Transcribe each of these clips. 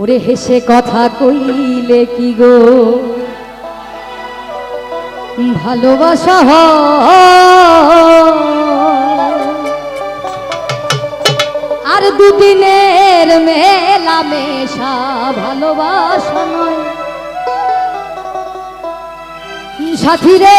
ওরে হেসে কথা কইলে কি গো? ভালোবাসা আর দুদিনের মেলা মেশা ভালোবাসা নয়। সাথী রে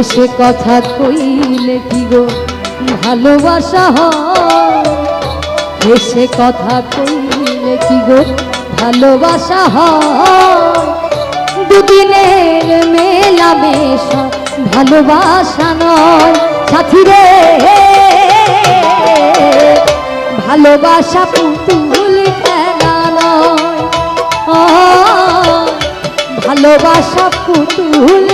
হেসে কথা কইলে কি গো? ভালোবাসা হেসে কথা কইলে কি গো? ভালোবাসা হয়। দুদিনের মেলা মেশা ভালোবাসা নয়। সাথী রে, ভালোবাসা পুতুল খেলা নয়। ভালোবাসা পুতুল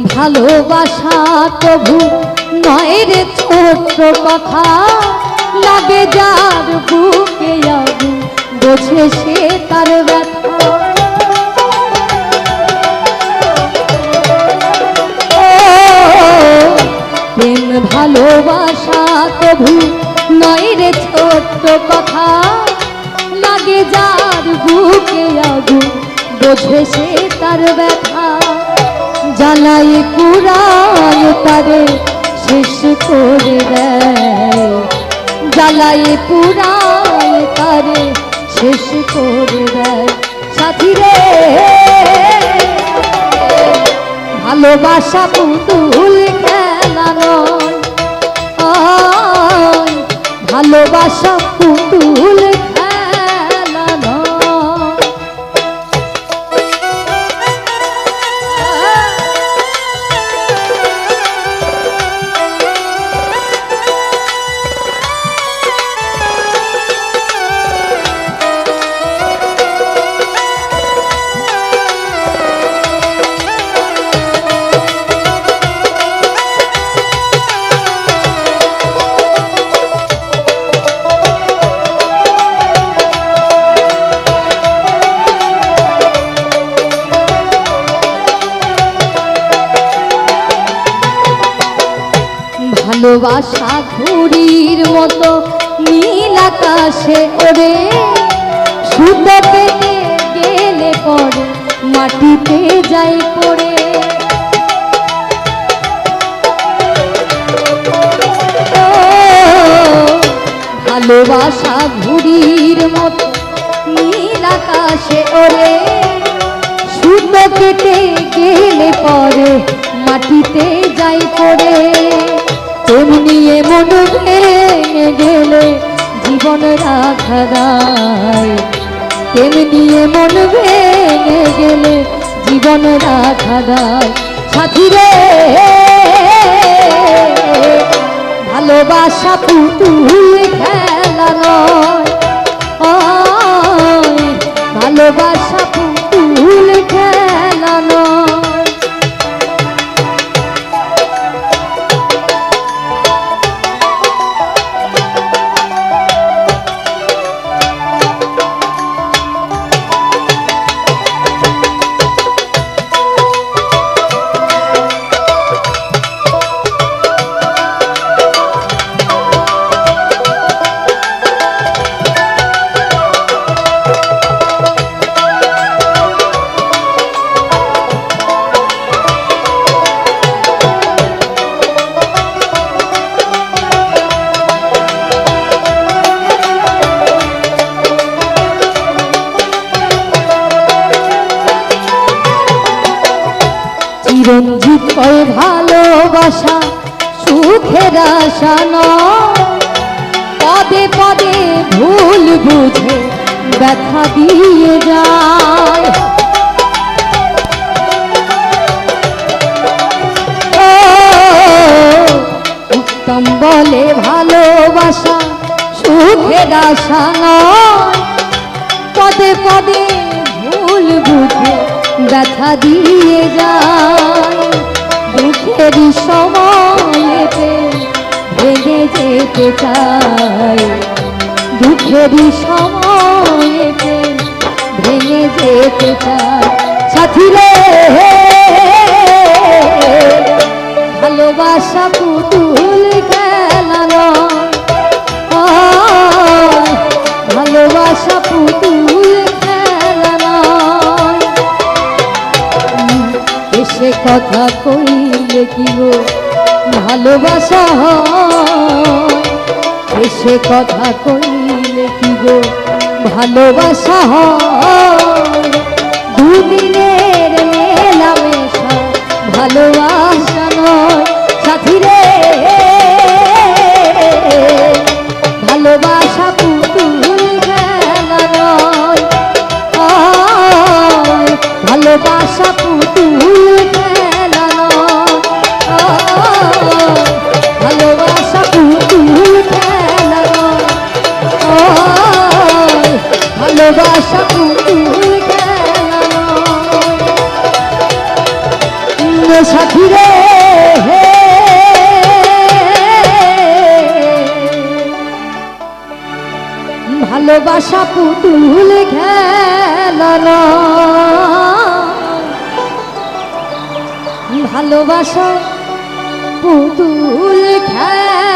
ভালোবাসা প্রভু, নয় রে ছোট্ট কথা। লাগে যার বুকে আগুন, বোঝে সে তার ব্যথা। প্রেম ভালোবাসা প্রভু, নয় ছোট্ট কথা। লাগে যার বুকে আগুন, বোঝে সে তার ব্যথা। জ্বালাই পুরায় তারে শেষ করে দেয়। পুরায় তারে শেষ করে দেয়। সাথী রে ভালোবাসা পুতুল খেলা নয় আয়, ভালোবাসা পুতুল ভালোবাসা ঘুড়ির মতো নীল আকাশে ওরে সুতো পেতে গেলে পরে মাটিতে যাই পড়ে। ভালোবাসা ঘুড়ির মতো নীল আকাশে ওরে সুতো কেটে গেলে পরে মাটিতে যাই পড়ে। তেমনি মন ভেঙে গেলে জীবন রাখা দায় তেমনি মন ভেঙে গেলে জীবন রাখা দায় সাথী রে ভালোবাসা পুতুল খেলা নয়। ভালোবাসা পুতুল খেলা ভালোবাসা, সুখের আশা পদে পদে ভুল বুঝে ব্যথা দিয়ে যায়। উত্তম বলে ভালোবাসা, সুখের আশা পদে পদে ভুল বুঝে ব্যথা দিয়ে যায়। যেতে চায় দুঃখেরই ভেঙে যেতে রে, ভালোবাসা পুতুল খেলানো ভালোবাসা পুতুল খেলানো এসে কথা কইলে কি ভালোবাসা হয়। এসে কথা কইলে কি গো? ভালোবাসা হয়। দুদিনের ভালোবাসা পুতুল খেল ভালোবাসা পুতুল খেলানো